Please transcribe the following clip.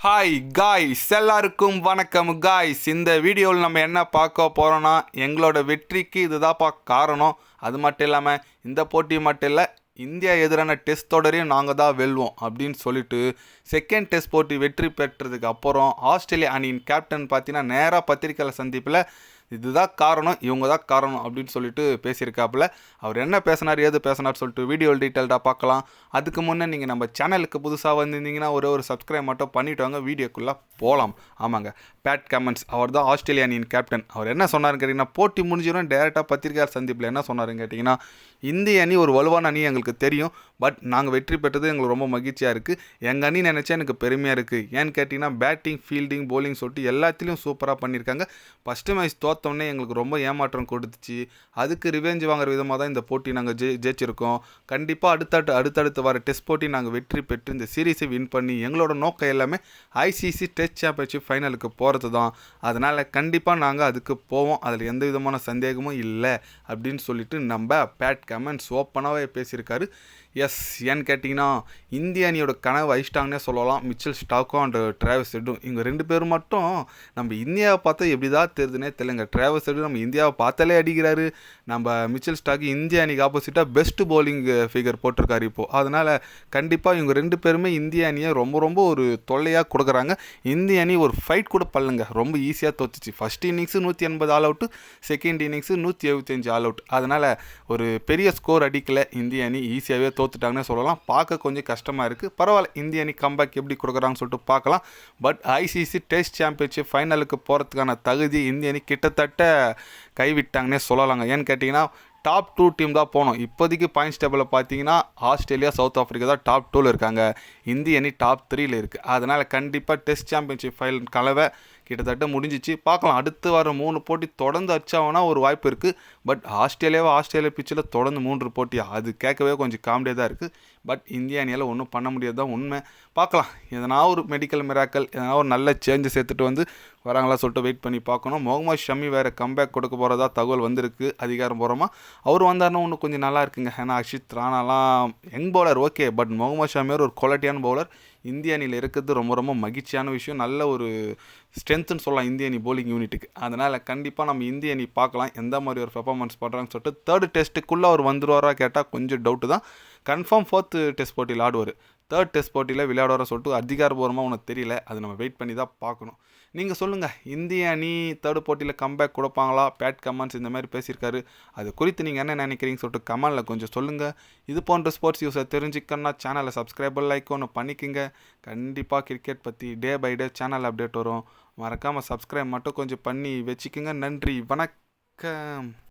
Hi guys எல்லாருக்கும் வணக்கம் guys இந்த வீடியோவில் நம்ம என்ன பார்க்க போகிறோன்னா எங்களோட வெற்றிக்கு இதுதான்ப்பா காரணம். அது மட்டும் இல்லாமல் இந்த போட்டி மட்டும் இல்லை இந்தியா எதிரான டெஸ்ட் தொடரையும் நாங்கள் தான் வெல்வோம் அப்படின்னு சொல்லிட்டு செகண்ட் டெஸ்ட் போட்டி வெற்றி பெற்றதுக்கு அப்புறம் ஆஸ்திரேலியா அணியின் கேப்டன் பார்த்தீங்கன்னா நேராக பத்திரிக்கையாளர் சந்திப்பில் இதுதான் காரணம் இவங்க தான் காரணம் அப்படின்னு சொல்லிட்டு பேசியிருக்காப்புல. அவர் என்ன பேசினார் ஏது பேசினார் சொல்லிட்டு வீடியோ டீட்டெயில்டாக பார்க்கலாம். அதுக்கு முன்னே நீங்கள் நம்ம சேனலுக்கு புதுசாக வந்திருந்தீங்கன்னா ஒரே ஒரு சப்ஸ்கிரைப் மட்டும் பண்ணிட்டு வாங்க வீடியோக்குள்ளே போகலாம் ஆமாங்க. பேட் கமெண்ட்ஸ் அவர் தான் ஆஸ்திரேலியா அணியின் கேப்டன் அவர் என்ன சொன்னார்னு கேட்டிங்கன்னா போட்டி முடிஞ்சிடும் டேரெக்டாக பத்திரிகையாளர் சந்திப்பில் என்ன சொன்னாருன்னு கேட்டிங்கன்னா இந்திய அணி ஒரு வலுவான அணி எங்களுக்கு தெரியும் பட் நாங்கள் வெற்றி பெற்றது எங்களுக்கு ரொம்ப மகிழ்ச்சியாக இருக்குது எங்கள் அணி நினச்சா எனக்கு பெருமையாக இருக்குது ஏன்னு கேட்டிங்கன்னா பேட்டிங் ஃபீல்டிங் போலிங் சொல்லிட்டு எல்லாத்துலேயும் சூப்பராக பண்ணியிருக்காங்க. ஃபஸ்ட்டு மேட்ச் தோத்தோடனே எங்களுக்கு ரொம்ப ஏமாற்றம் கொடுத்துச்சு. அதுக்கு ரிவெஞ்ச் வாங்குற விதமாக தான் இந்த போட்டி நாங்கள் ஜெ ஜெயிச்சிருக்கோம். கண்டிப்பாக அடுத்தடுத்து அடுத்தடுத்து வர டெஸ்ட் போட்டி நாங்கள் வெற்றி பெற்று இந்த சீரீஸை வின் பண்ணி எங்களோட நோக்கம் எல்லாமே ஐசிசி டெஸ்ட் சாம்பியன்ஷிப் ஃபைனலுக்கு போகிறது தான் அதனால் கண்டிப்பாக நாங்கள் அதுக்கு போவோம். அதில் எந்த விதமான சந்தேகமும் இல்லை அப்படின்னு சொல்லிட்டு நம்ம பேட் கமெண்ட்ஸ் ஓப்பனாகவே பேசியிருக்காரு. எஸ் ஏன்னு கேட்டிங்கன்னா இந்திய அணியோட கனவு ஐஸ்டாங்கன்னே சொல்லலாம். மிச்சல் ஸ்டாக்கும் அண்ட் டிராவஸ் ஹெட்டும் இவங்க ரெண்டு பேரும் மட்டும் நம்ம இந்தியாவை பார்த்தா எப்படி தான் தெரியுதுனே தெரியலங்க. டிராவஸ் எடுத்து நம்ம இந்தியாவை பார்த்தாலே அடிக்கிறாரு. நம்ம மிச்சல் ஸ்டாக்கு இந்திய அணிக்கு ஆப்போசிட்டாக பெஸ்ட் போலிங் ஃபிகர் போட்டிருக்காரு இப்போது அதனால் கண்டிப்பாக இவங்க ரெண்டு பேருமே இந்திய அணியை ரொம்ப ரொம்ப ஒரு தொல்லையாக கொடுக்குறாங்க. இந்திய அணி ஒரு ஃபைட் கூட பண்ணலங்க. ரொம்ப ஈஸியாக தோத்துச்சு. ஃபஸ்ட் இன்னிங்ஸு நூற்றி எண்பது ஆல் அவுட்டு செகண்ட் இன்னிங்ஸு நூற்றி எழுபத்தஞ்சு ஆல் அவுட் அதனால் ஒரு பெரிய ஸ்கோர் அடிக்கல. இந்திய அணி ஈஸியாகவே தோத்துட்டாங்கன்னு சொல்லலாம். பார்க்க கொஞ்சம் கஷ்டமாக இருக்குது பரவாயில்ல. இந்திய அணி கம்பேக் எப்படி கொடுக்குறாங்கன்னு சொல்லிட்டு பார்க்கலாம். பட் ஐசிசி டெஸ்ட் சாம்பியன்ஷிப் ஃபைனலுக்கு போகிறதுக்கான தகுதி இந்திய அணி கிட்டத்தட்ட கைவிட்டாங்கன்னே சொல்லலாங்க. ஏன்னு கேட்டிங்கன்னா டாப் டூ டீம் தான் போனோம். இப்போதைக்கு பாயிண்ட்ஸ் டேபிளில் பார்த்தீங்கன்னா ஆஸ்திரேலியா சவுத் ஆஃப்ரிக்கா தான் டாப் டூவில் இருக்காங்க. இந்திய அணி டாப் த்ரீயில் இருக்குது அதனால் கண்டிப்பாக டெஸ்ட் சாம்பியன்ஷிப் ஃபைனல் கலவை கிட்டத்தட்ட முடிஞ்சிச்சு. பார்க்கலாம். அடுத்து வர மூணு போட்டி தொடர்ந்து அச்சாவனா ஒரு வாய்ப்பு இருக்குது பட் ஆஸ்திரேலியாவை ஆஸ்திரேலியா பிச்சில் தொடர்ந்து மூன்று போட்டி. அது கேட்கவே கொஞ்சம் காமெடியாக தான் இருக்குது பட் இந்திய அணியால் ஒன்றும் பண்ண முடியாது. தான் உண்மை. பார்க்கலாம். எதனா ஒரு மெடிக்கல் மிராக்கல் எதனா ஒரு நல்ல சேஞ்சஸ் சேர்த்துட்டு வந்து வராங்களா சொல்லிட்டு வெயிட் பண்ணி பார்க்கணும். முகமது ஷமி வேறு கம்பேக் கொடுக்க போகிறதா தகவல் வந்திருக்கு. அதிகாரபூர்வமாக அவர் வந்தாருன்னா இன்னும் கொஞ்சம் நல்லா இருக்குங்க. ஏன்னா Akshit ராணாலாம் young bowler okay but Mohammed ஷமியார் ஒரு குவாலிட்டியான பவுலர் இந்திய அணியில் இருக்கிறது ரொம்ப ரொம்ப மகிழ்ச்சியான விஷயம். நல்ல ஒரு ஸ்ட்ரென்த்துன்னு சொல்லலாம் இந்திய அணி போலிங் யூனிட்டுக்கு அதனால் கண்டிப்பாக நம்ம இந்திய அணி பார்க்கலாம். எந்த மாதிரி ஒரு பெர்ஃபார்மன்ஸ் பண்ணுறாங்கன்னு சொல்லிட்டு தேர்டு டெஸ்ட்டுக்குள்ளே அவர் வந்துருவாரா கேட்டால் கொஞ்சம் டவுட்டு தான். கன்ஃபார்ம் ஃபோர்த்து டெஸ்ட் போட்டியில் ஆடுவார். தேர்ட் டெஸ்ட் போட்டியில் விளையாடுவார சொல்லிட்டு அதிகாரபூர்வமாக உனக்கு தெரியல. அது நம்ம வெயிட் பண்ணி தான் பார்க்கணும். நீங்கள் சொல்லுங்கள் இந்திய அணி தேர்டு போட்டியில் கம்பேக் கொடுப்பாங்களா? பேட் கமெண்ட்ஸ் இந்த மாதிரி பேசியிருக்காரு. அது குறித்து நீங்கள் என்ன நினைக்கிறீங்கன்னு சொல்லிட்டு கமெண்டில் கொஞ்சம் சொல்லுங்கள் இது போன்ற ஸ்போர்ட்ஸ் யூஸை தெரிஞ்சுக்கணுன்னா சேனலை சப்ஸ்கிரைபர் லைக் ஒன்று பண்ணிக்கோங்க. கண்டிப்பாக கிரிக்கெட் பற்றி day by day channel update வரும். மறக்காமல் சப்ஸ்கிரைப் மட்டும் கொஞ்சம் பண்ணி வச்சுக்கோங்க. நன்றி வணக்கம்.